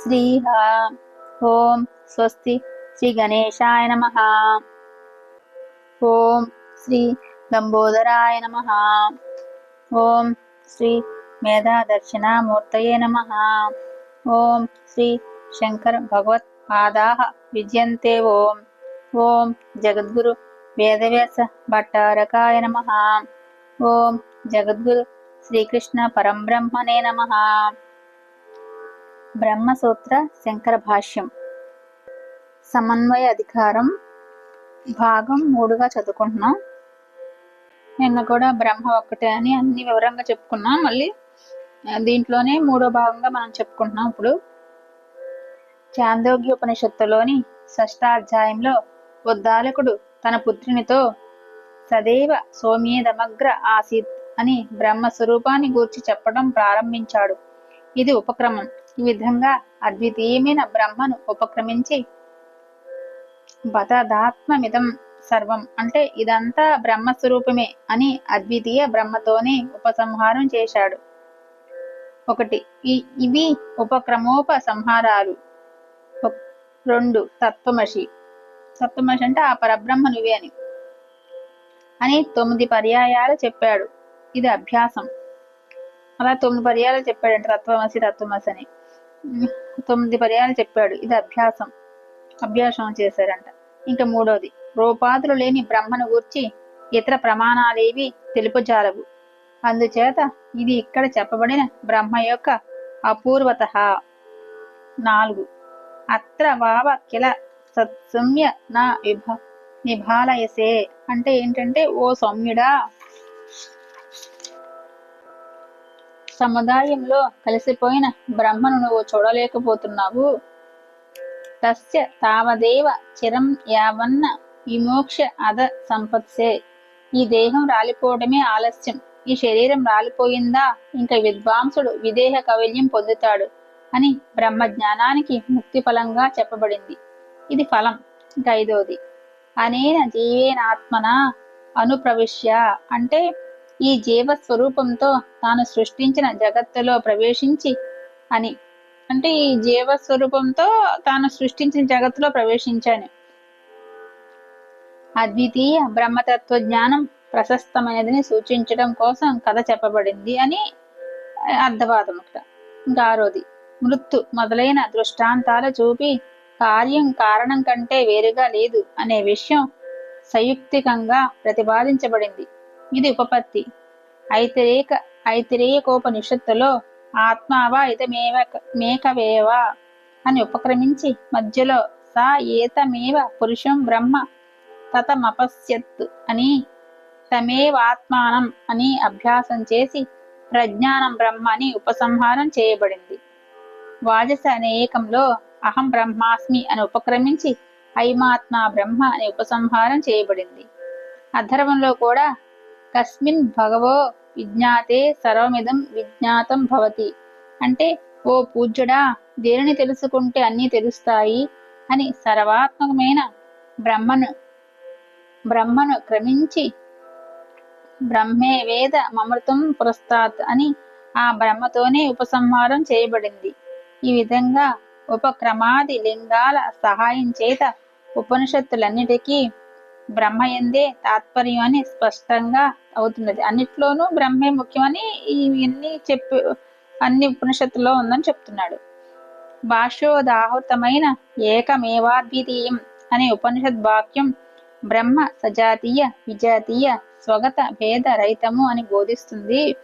శ్రీహ ఓం స్వస్తి శ్రీ గణేశాయ నమ ఓం శ్రీ గంబోదరాయ నమ ఓం శ్రీ మేధా దక్షిణామూర్తయే నమ ఓం శ్రీ శంకర భగవత్ పాదా విజయంతే ఓం ఓం జగద్గురు వేదవ్యాస భట్టారకాయ నమ ఓం జగద్గురు శ్రీకృష్ణ పరంబ్రహ్మణే నమ బ్రహ్మసూత్ర శంకర భాష్యం సమన్వయ అధికారం భాగం మూడుగా చదువుకుంటున్నాం. నిన్న కూడా బ్రహ్మ ఒక్కటే అని అన్ని వివరంగా చెప్పుకున్నాం. మళ్ళీ దీంట్లోనే మూడో భాగంగా మనం చెప్పుకుంటున్నాం ఇప్పుడు. చాందోగ్య ఉపనిషత్తులోని షష్టాధ్యాయంలో ఉద్దాలకుడు తన పుత్రునితో సదేవ సోమ్యేదమగ్ర ఆసీత్ అని బ్రహ్మ స్వరూపాన్ని గూర్చి చెప్పడం ప్రారంభించాడు. ఇది ఉపక్రమం. ఈ విధంగా అద్వితీయమైన బ్రహ్మను ఉపక్రమించి బతదాత్మమిదం సర్వం. అంటే ఇదంతా బ్రహ్మస్వరూపమే అని అద్వితీయ బ్రహ్మతోనే ఉపసంహారం చేశాడు. ఒకటి ఇవి ఉపక్రమోప సంహారాలు రెండు తత్వమషి తత్వమషి అంటే ఆ పరబ్రహ్మ నువ్వే అని. అని తొమ్మిది పర్యాయాలు చెప్పాడు. ఇది అభ్యాసం. అలా తొమ్మిది పర్యాలు చెప్పాడంట తత్వమసి తత్వమసి అని. తొమ్మిది పర్యాలు చెప్పాడు. ఇది అభ్యాసం. అభ్యాసం చేశారంట. ఇంకా మూడోది. రూపాదులు లేని బ్రహ్మను గూర్చి ఇతర ప్రమాణాలేవి తెలుపుజాలవు. అందుచేత ఇది ఇక్కడ చెప్పబడిన బ్రహ్మ యొక్క అపూర్వత. నాలుగు. అత్ర వావ కిల సత్సమ్య నా విభ నిభాలయసే. అంటే ఏంటంటే ఓ సౌమ్యుడా? సముదాయంలో కలిసిపోయిన బ్రహ్మను నువ్వు చూడలేకపోతున్నావు. తస్య తావదేవ చిరం యావన్న విమోక్ష అద సంపత్సే. ఈ దేహం రాలిపోవడమే ఆలస్యం. ఈ శరీరం రాలిపోయిందా? ఇంకా విద్వాంసుడు విదేహ కౌల్యం పొందుతాడు అని బ్రహ్మ జ్ఞానానికి ముక్తి ఫలంగా చెప్పబడింది. ఇది ఫలం. ఇంకా ఐదోది అనేన జీవేనాత్మన? అనుప్రవిశ్య. అంటే ఈ జీవ స్వరూపంతో తాను సృష్టించిన జగత్తులో ప్రవేశించి అని. అంటే ఈ జీవ స్వరూపంతో తాను సృష్టించిన జగత్తులో ప్రవేశించాను. అద్వితీయ బ్రహ్మతత్వ జ్ఞానం ప్రశస్తమైనదని సూచించడం కోసం కథ చెప్పబడింది అని అర్థవాదం ఇక్కడ ఇంకా ఆరోది మృత్తు మొదలైన దృష్టాంతాలు చూపి కార్యం కారణం కంటే వేరుగా లేదు అనే విషయం సయుక్తికంగా ప్రతిపాదించబడింది. ఇది ఉపపత్తి. ఐతిరేక ఐతిరేకోపనిషత్తులో ఆత్మావా ఇతమేవ మేకవేవా అని ఉపక్రమించి మధ్యలో సా ఏతమేవ పురుషం బ్రహ్మ తతమపశ్యత్ అని తమేవాత్మానం అని అభ్యాసం చేసి ప్రజ్ఞానం బ్రహ్మ అని ఉపసంహారం చేయబడింది. వాజస అనేకంలో అహం బ్రహ్మాస్మి అని ఉపక్రమించి ఐమాత్మ బ్రహ్మ అని ఉపసంహారం చేయబడింది. అధర్వంలో కూడా కస్మిన్ భగవో విజ్ఞాతే సర్వమిదం విజ్ఞాతం భవతి. అంటే ఓ పూజ్యుడా దేనిని తెలుసుకుంటే అన్నీ తెలుస్తాయి అని సర్వాత్మకమైన బ్రహ్మను బ్రహ్మను క్రమించి బ్రహ్మే వేద మమృతం పురస్తాత్ అని ఆ బ్రహ్మతోనే ఉపసంహారం చేయబడింది. ఈ విధంగా ఉపక్రమాది లింగాల సహాయం చేత ఉపనిషత్తులన్నిటికీ బ్రహ్మయందే తాత్పర్యం అని స్పష్టంగా అవుతున్నది. అన్నిట్లోనూ బ్రహ్మే ముఖ్యమని ఇవన్నీ చెప్పు అన్ని ఉపనిషత్తులో ఉందని చెప్తున్నాడు. భాష్యోదాహృతమైన ఏకమేవాద్వితీయం అనే ఉపనిషద్ వాక్యం బ్రహ్మ సజాతీయ విజాతీయ స్వగత భేద రహితము అని బోధిస్తుంది.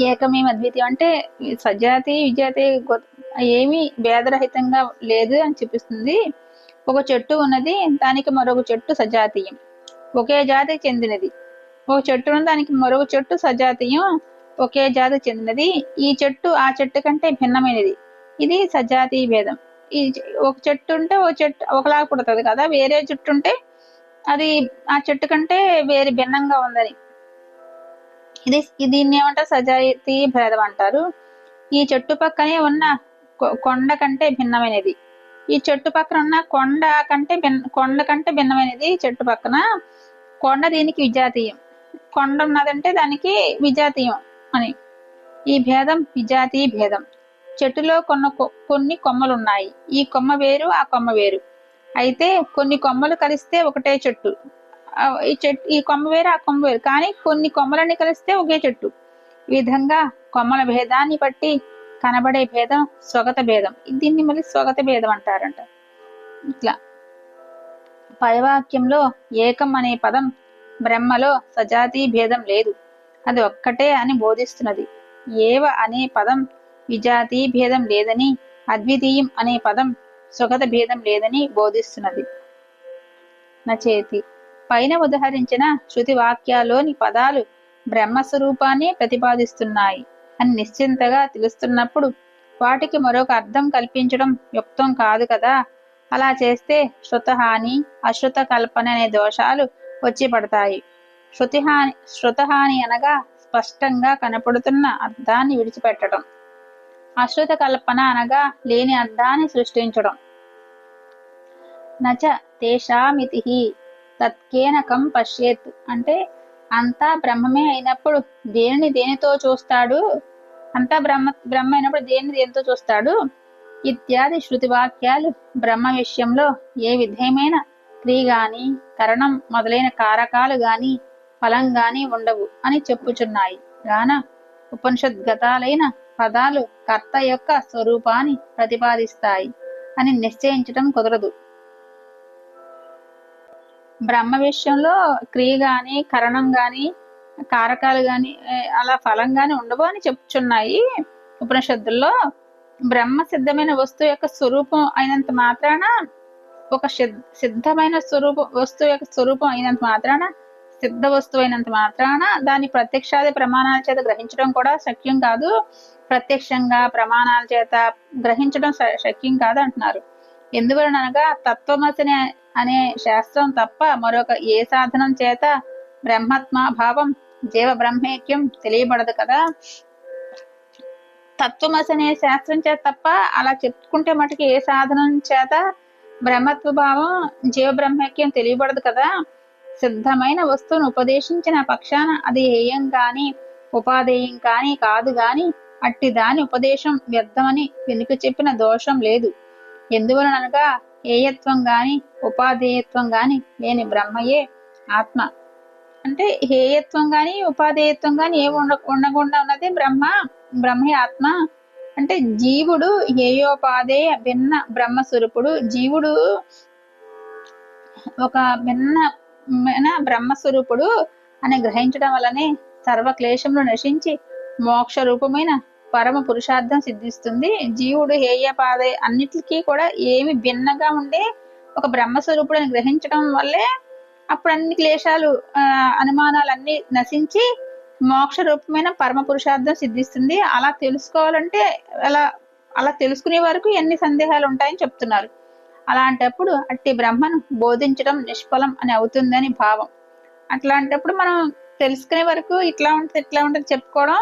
ఏకమేవ అద్వితీయం అంటే సజాతి విజాతి ఏమి ఏమీ భేదరహితంగా లేదు అని చూపిస్తుంది. ఒక చెట్టు ఉన్నది దానికి మరొక చెట్టు సజాతీయం. ఒకే జాతికి చెందినది. ఒక చెట్టు ఉన్న దానికి మరొక చెట్టు సజాతీయం. ఒకే జాతికి చెందినది. ఈ చెట్టు ఆ చెట్టు కంటే భిన్నమైనది. ఇది సజాతీయ భేదం. ఈ ఒక చెట్టు ఉంటే ఒక చెట్టు ఒకలాగా పుడుతుంది కదా వేరే చెట్టు ఉంటే అది ఆ చెట్టు కంటే వేరే భిన్నంగా ఉందని. ఇది దీన్ని ఏమంటారు? సజాతీయ భేదం అంటారు. ఈ చెట్టు పక్కనే ఉన్న కొ- కొండ కంటే భిన్నమైనది. ఈ చెట్టు పక్కన ఉన్న కొండ కంటే భిన్న కొండ కంటే భిన్నమైనది చెట్టు పక్కన. కొండ దీనికి విజాతీయం. కొండ ఉన్నదంటే దానికి విజాతీయం అని. ఈ భేదం విజాతీయ భేదం. చెట్టులో కొన్న కొ- కొన్ని కొమ్మలు ఉన్నాయి. ఈ కొమ్మ వేరు ఆ కొమ్మ వేరు. అయితే కొన్ని కొమ్మలు కలిస్తే ఒకటే చెట్టు. ఈ చెట్టు ఈ కొమ్మ వేరు ఆ కొమ్మ వేరు. కానీ కొన్ని కొమ్మలన్నీ కలిస్తే ఒకే చెట్టు. ఈ విధంగా కొమ్మల భేదాన్ని బట్టి కనబడే భేదం స్వగత భేదం. దీన్ని మళ్ళీ స్వగత భేదం అంటారంట. ఇట్లా. పైవాక్యంలో ఏకం అనే పదం బ్రహ్మలో సజాతీ భేదం లేదు. అది ఒక్కటే అని బోధిస్తున్నది. ఏవ అనే పదం విజాతీ భేదం లేదని అద్వితీయం అనే పదం స్వగత భేదం లేదని బోధిస్తున్నది. నచేతి. పైన ఉదహరించిన శృతి వాక్యాల్లోని పదాలు బ్రహ్మస్వరూపాన్ని ప్రతిపాదిస్తున్నాయి. అని నిశ్చింతగా తెలుస్తున్నప్పుడు వాటికి మరొక అర్థం కల్పించడం యుక్తం కాదు కదా. అలా చేస్తే శృతహాని అశ్రుత కల్పన అనే దోషాలు వచ్చి పడతాయి. శృతిహాని శృతహాని అనగా స్పష్టంగా కనపడుతున్న అర్థాన్ని విడిచిపెట్టడం. అశ్రుత కల్పన అనగా లేని అర్థాన్ని సృష్టించడం. నచ తేషామితి తత్కేనకం పశ్యేత్ అంటే అంతా బ్రహ్మమే అయినప్పుడు దేనిని దేనితో చూస్తాడు? అంతా బ్రహ్మ బ్రహ్మ అయినప్పుడు దేనిని దేనితో చూస్తాడు? ఇత్యాది శృతి వాక్యాలు బ్రహ్మ విషయంలో ఏ విధమైన క్రియ గాని కరణం మొదలైన కారకాలు గాని ఫలం గాని ఉండవు అని చెప్పుచున్నాయి. గాన ఉపనిషద్గతాలైన పదాలు కర్త యొక్క స్వరూపాన్ని ప్రతిపాదిస్తాయి అని నిశ్చయించటం కుదరదు. బ్రహ్మ విషయంలో క్రియ గాని కరణం గాని కారకాలు గాని అలా ఫలం గాని ఉండవు అని చెప్పుచున్నాయి ఉపనిషత్తుల్లో. బ్రహ్మ సిద్ధమైన వస్తువు యొక్క స్వరూపం అయినంత మాత్రాన ఒక సిద్ధమైన స్వరూపం వస్తువు యొక్క స్వరూపం అయినంత మాత్రాన సిద్ధ వస్తువు అయినంత మాత్రాన దాని ప్రత్యక్షాది ప్రమాణాల చేత గ్రహించడం కూడా శక్యం కాదు. ప్రత్యక్షంగా ప్రమాణాల చేత గ్రహించడం శక్యం కాదు అంటున్నారు. ఎందువలనగా అనగా అనే- అనే శాస్త్రం తప్ప మరొక ఏ సాధనం చేత బ్రహ్మత్మ భావం జీవ బ్రహ్మేక్యం తెలియబడదు కదా. తత్వమసి అనే శాస్త్రం చేత తప్ప అలా చెప్పుకుంటే మటుకు ఏ సాధనం చేత బ్రహ్మత్వ భావం జీవ బ్రహ్మేక్యం తెలియబడదు కదా. సిద్ధమైన వస్తువును ఉపదేశించిన పక్షాన అది హేయం కాని ఉపాధేయం కాని కాదు గాని అట్టి దాని ఉపదేశం వ్యర్థమని వెనుక చెప్పిన దోషం లేదు. ఎందువలనగా ఏయత్వం గాని ఉపాధేయత్వం గాని లేని బ్రహ్మయే ఆత్మ. అంటే హేయత్వం గాని ఉపాధేయత్వం గాని ఏ ఉండ ఉండకుండా ఉన్నది బ్రహ్మ బ్రహ్మే ఆత్మ. అంటే జీవుడు హేయోపాధేయ భిన్న బ్రహ్మస్వరూపుడు. జీవుడు ఒక భిన్న బ్రహ్మస్వరూపుడు అని గ్రహించడం వల్లనే సర్వ క్లేశములు నశించి మోక్ష రూపమైన పరమ పురుషార్థం సిద్ధిస్తుంది. జీవుడు హేయపాదే అన్నిటికీ కూడా ఏమి భిన్నగా ఉండే ఒక బ్రహ్మస్వరూపుడు అని గ్రహించడం వల్లే అప్పుడు అన్ని క్లేశాలు అనుమానాలు అన్ని నశించి మోక్ష రూపమైన పరమ పురుషార్థం సిద్ధిస్తుంది. అలా తెలుసుకోవాలంటే అలా అలా తెలుసుకునే వరకు ఎన్ని సందేహాలు ఉంటాయని చెప్తున్నారు. అలాంటప్పుడు అట్టి బ్రహ్మను బోధించడం నిష్ఫలం అని అవుతుందని భావం. అట్లాంటప్పుడు మనం తెలుసుకునే వరకు ఇట్లా ఉంటుంది ఇట్లా ఉంటుంది చెప్పుకోవడం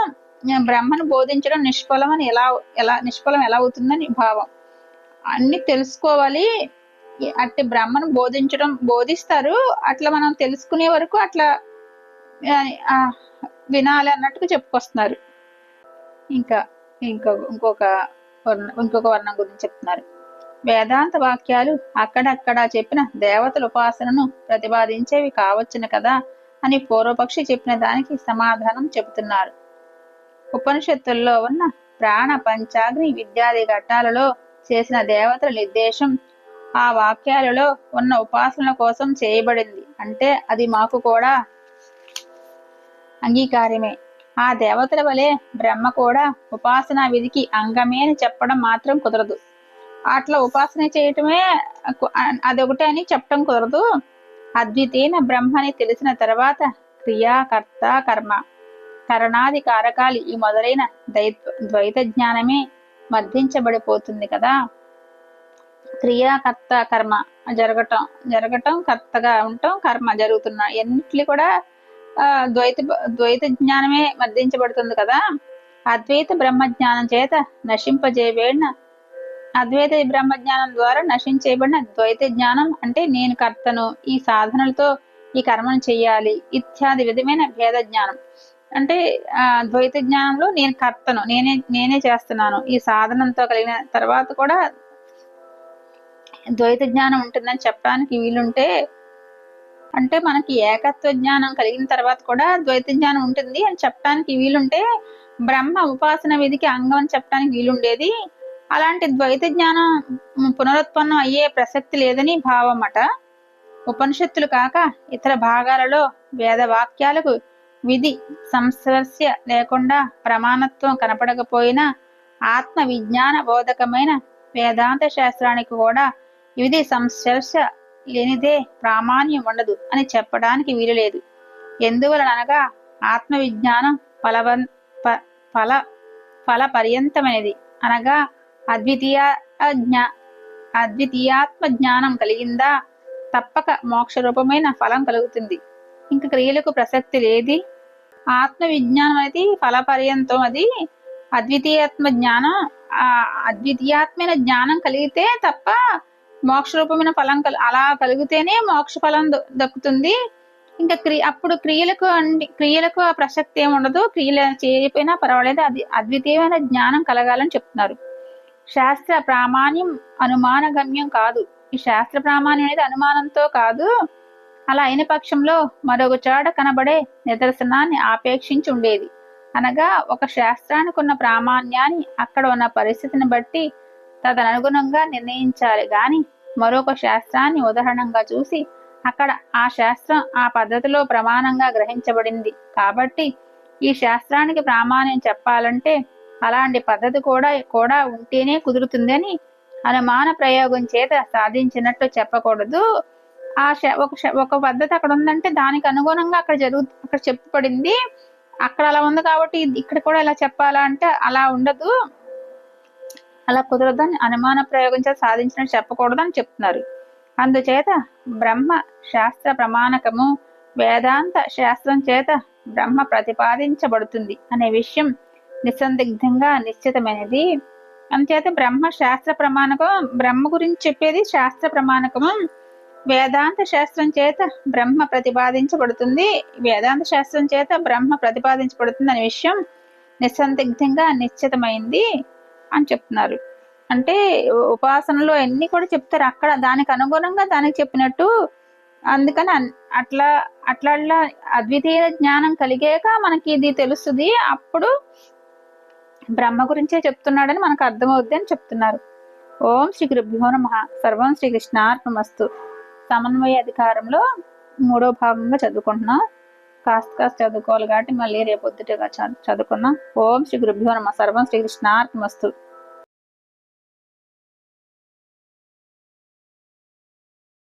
బ్రహ్మను బోధించడం నిష్ఫలం అని ఎలా ఎలా నిష్ఫలం ఎలా అవుతుందని భావం. అన్ని తెలుసుకోవాలి. అట్టి బ్రహ్మను బోధించడం బోధిస్తారు. అట్లా మనం తెలుసుకునే వరకు అట్లా వినాలి అన్నట్టుగా చెప్పుకొస్తున్నారు. ఇంకా ఇంకో ఇంకొక ఇంకొక వర్ణం గురించి చెప్తున్నారు. వేదాంత వాక్యాలు అక్కడక్కడ చెప్పిన దేవతల ఉపాసనను ప్రతిపాదించేవి కావచ్చును కదా అని పూర్వపక్షి చెప్పిన దానికి సమాధానం చెబుతున్నారు. ఉపనిషత్తుల్లో ఉన్న ప్రాణ పంచాగ్ని విద్యాది ఘట్టాలలో చేసిన దేవతల నిర్దేశం ఆ వాక్యాలలో ఉన్న ఉపాసన కోసం చేయబడింది. అంటే అది మాకు కూడా అంగీకారమే. ఆ దేవతల వలె బ్రహ్మ కూడా ఉపాసనా విధికి అంగమే అని చెప్పడం మాత్రం కుదరదు. అట్లా ఉపాసన చేయటమే అదొకటే అని చెప్పడం కుదరదు. అద్వితీయ బ్రహ్మ అని తెలిసిన తర్వాత క్రియాకర్త కర్మ కరణాది కారకాలు ఈ మొదలైన దైత్వ ద్వైత జ్ఞానమే మర్దించబడిపోతుంది కదా. క్రియాకర్త కర్మ జరగటం జరగటం కర్తగా ఉండటం కర్మ జరుగుతున్న ఎన్నిట్లు కూడా ద్వైత ద్వైత జ్ఞానమే మర్దించబడుతుంది కదా. అద్వైత బ్రహ్మ జ్ఞానం చేత నశింపజేయబడిన అద్వైత బ్రహ్మ జ్ఞానం ద్వారా నశించేయబడిన ద్వైత జ్ఞానం అంటే నేను కర్తను ఈ సాధనలతో ఈ కర్మను చెయ్యాలి ఇత్యాది విధమైన భేద జ్ఞానం. అంటే ఆ ద్వైత జ్ఞానంలో నేను కర్తను నేనే నేనే చేస్తున్నాను. ఈ సాధనంతో కలిగిన తర్వాత కూడా ద్వైత జ్ఞానం ఉంటుందని చెప్పడానికి వీలుంటే అంటే మనకి ఏకత్వ జ్ఞానం కలిగిన తర్వాత కూడా ద్వైత జ్ఞానం ఉంటుంది అని చెప్పడానికి వీలుంటే బ్రహ్మ ఉపాసన విధికి అంగం అని చెప్పడానికి వీలుండేది. అలాంటి ద్వైత జ్ఞానం పునరుత్పన్నం అయ్యే ప్రసక్తి లేదని భావం ఉపనిషత్తులు కాక ఇతర భాగాలలో వేద వాక్యాలకు విధి సంస్పర్శ లేకుండా ప్రమాణత్వం కనపడకపోయినా ఆత్మ విజ్ఞాన బోధకమైన వేదాంత శాస్త్రానికి కూడా విధి సంశ్లేష లేనిదే ప్రామాణ్యం ఉండదు అని చెప్పడానికి వీలు లేదు ఎందువలనగా ఆత్మ విజ్ఞానం ఫలవన్ ప- ఫల ఫల పర్యంతమైనది అనగా అద్వితీయ జ్ఞా అద్వితీయాత్మ జ్ఞానం కలిగిందా తప్పక మోక్ష రూపమైన ఫలం కలుగుతుంది. ఇంక క్రియలకు ప్రసక్తి లేది. ఆత్మ విజ్ఞానం అనేది ఫలపర్యంతం. అది అద్వితీయాత్మ జ్ఞానం ఆ అద్వితీయాత్మైన జ్ఞానం కలిగితే తప్ప మోక్ష రూపమైన ఫలం కలు అలా కలిగితేనే మోక్ష ఫలం ద- దక్కుతుంది. ఇంకా క్రియ అప్పుడు క్రియలకు అండి క్రియలకు ఆ ప్రసక్తి ఏమి ఉండదు క్రియలు చేయకపోయినా పర్వాలేదు. అది అద్వితీయమైన జ్ఞానం కలగాలని చెప్తున్నారు. శాస్త్ర ప్రామాణ్యం అనుమాన గమ్యం కాదు. ఈ శాస్త్ర ప్రామాణ్యం అనేది అనుమానంతో కాదు. అలా అయిన పక్షంలో మరొక చాడ కనబడే నిదర్శనాన్ని ఆపేక్షించి ఉండేది. అనగా ఒక శాస్త్రానికి ఉన్న ప్రామాణ్యాన్ని అక్కడ ఉన్న పరిస్థితిని బట్టి తదనుగుణంగా నిర్ణయించాలి. గాని మరొక శాస్త్రాన్ని ఉదాహరణంగా చూసి అక్కడ ఆ శాస్త్రం ఆ పద్ధతిలో ప్రమాణంగా గ్రహించబడింది. కాబట్టి ఈ శాస్త్రానికి ప్రామాణ్యం చెప్పాలంటే అలాంటి పద్ధతి కూడా కూడా ఉంటేనే కుదురుతుందని అనుమాన ప్రయోగం చేత సాధించినట్టు చెప్పకూడదు. ఆ శ- ఒక ఒక పద్ధతి అక్కడ ఉందంటే దానికి అనుగుణంగా అక్కడ జరుగు అక్కడ చెప్పబడింది అక్కడ అలా ఉంది కాబట్టి ఇక్కడ కూడా ఇలా చెప్పాలా అంటే అలా ఉండదు. అలా కుదరదని అనుమాన ప్రయోగం చేత సాధించినట్టు చెప్పకూడదని చెప్తున్నారు. అందుచేత బ్రహ్మ శాస్త్ర ప్రమాణకము వేదాంత శాస్త్రం చేత బ్రహ్మ ప్రతిపాదించబడుతుంది అనే విషయం నిస్సందిగ్ధంగా నిశ్చితమైనది. అందుచేత బ్రహ్మ శాస్త్ర ప్రమాణకం బ్రహ్మ గురించి చెప్పేది శాస్త్ర ప్రమాణకము వేదాంత శాస్త్రం చేత బ్రహ్మ ప్రతిపాదించబడుతుంది వేదాంత శాస్త్రం చేత బ్రహ్మ ప్రతిపాదించబడుతుంది అనే విషయం నిస్సందిగ్ధంగా నిశ్చితమైంది. అని చెప్తున్నారు. అంటే ఉపాసనలో అన్ని కూడా చెప్తారు. అక్కడ దానికి అనుగుణంగా దానికి చెప్పినట్టు అందుకని అట్లా అట్లా అద్వితీయ జ్ఞానం కలిగాక మనకి ఇది తెలుస్తుంది. అప్పుడు బ్రహ్మ గురించే చెప్తున్నాడని మనకు అర్థమవుద్ది అని చెప్తున్నారు. ఓం శ్రీ గురుభ్యో నమ. సర్వం శ్రీకృష్ణార్పణమస్తు సమన్వయ అధికారంలో మూడో భాగంగా చదువుకుంటున్నాం. కాస్త కాస్త చదువుకోవాలి కాబట్టి మళ్ళీ రేపొద్దుటగా చదువుకున్నాం ఓం శ్రీ గురుభ్యో నమ. సర్వం శ్రీకృష్ణార్పమస్తు